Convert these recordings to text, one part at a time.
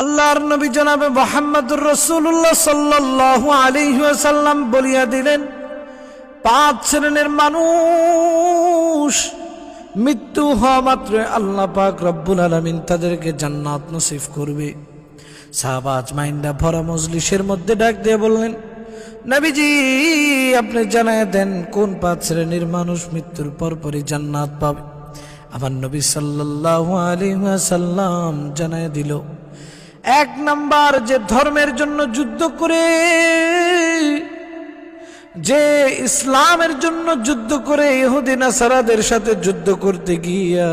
আল্লাহর নবী জনাবে মোহাম্মদুর রসুল্লাহ সাল্লাহ আলিহাসাল্লাম বলিয়া দিলেন, পাঁচ শ্রেণির মানুষ, মৃত্যু হওয়া মাত্র আল্লাহ পাক রব্বুল আলমিন তাদেরকে জান্নাত নসিফ করবে। সাহাবাজ মাইন্ডা ভরা মজলিসের মধ্যে ডাক দিয়ে বললেন, নবীজি, আপনি জানায় দেন কোন পাঁচ শ্রেণির মানুষ মৃত্যুর পর পরই জান্নাত পাবে। আমার নবী সাল্লাহ আলী সাল্লাম জানায় দিল এক নাম্বার যে ধর্মের জন্য যুদ্ধ করে, যে ইসলামের জন্য যুদ্ধ করে, ইহুদি নাসারাদের সাথে যুদ্ধ করতে গিয়া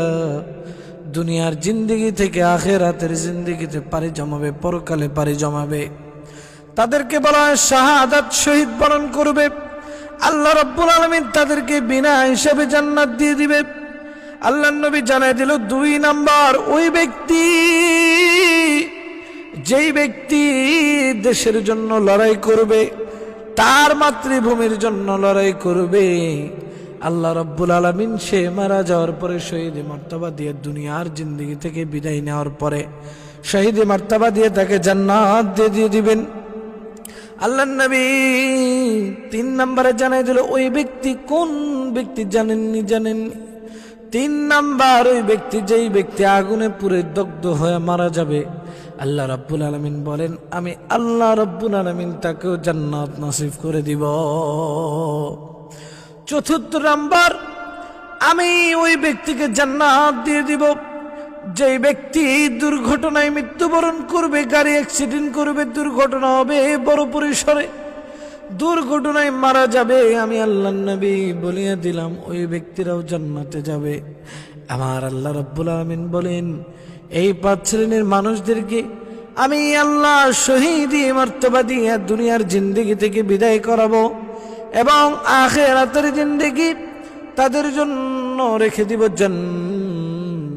দুনিয়ার জিন্দিগি থেকে আখেরাতের জিন্দিগিতে পারি জমাবে, পরকালে পারি জমাবে। তাদেরকে বলা হয় শাহাদাত শহীদ বরণ করবে। আল্লাহ রব্বুল আলমিন তাদেরকে বিনা হিসাবে জান্নাত দিয়ে দিবে। আল্লাহ নবী জানাই দিল, দুই নাম্বার ওই ব্যক্তি যেই ব্যক্তি দেশের জন্য লড়াই করবে, তার মাতৃভূমির জন্য লড়াই করবে, আল্লাহ রব্বুল আলমিন সে মারা যাওয়ার পরে শহীদ মর্তবা দিয়ে দুনিয়ার জিন্দগি থেকে বিদায় নেওয়ার পরে শহীদ মর্তবা দিয়ে তাকে জান্নাত দিয়ে দিয়ে দিবেন। আল্লাহ নবী তিন নম্বরে জানাই দিল, ওই ব্যক্তি কোন ব্যক্তি জানেননি জানেননি? তিন নাম্বার, ওই ব্যক্তি যেই ব্যক্তি আগুনে পুরে দগ্ধ হয়ে মারা যাবে। আল্লাহ রাব্বুল আলমিন বলেন, আমি আল্লাহ রাব্বুল আলমিন তাকেও জান্নাত নসিব করে দিব। চতুর্থ নাম্বার, আমি ওই ব্যক্তিকে জান্নাত দিয়ে দিব। যেই ব্যক্তি দুর্ঘটনায় মৃত্যুবরণ করবে, গাড়ি অ্যাক্সিডেন্ট করবে, দুর্ঘটনা হবে, বড় পরিসরে দুর্ঘটনায় মারা যাবে, আমি আল্লাহ নবী বলিয়া দিলাম, ওই ব্যক্তিরাও জান্নাতে যাবে। আমার আল্লাহ রব্বুল আলমিন বলেন, এই পাঁচ শ্রেণির মানুষদেরকে আমি আল্লাহ শহীদি মর্তবা দিয়ে দুনিয়ার জিন্দিগি থেকে বিদায় করাবো এবং আখেরাতের জিন্দিগি তাদের জন্য রেখে দিব জান্নাত।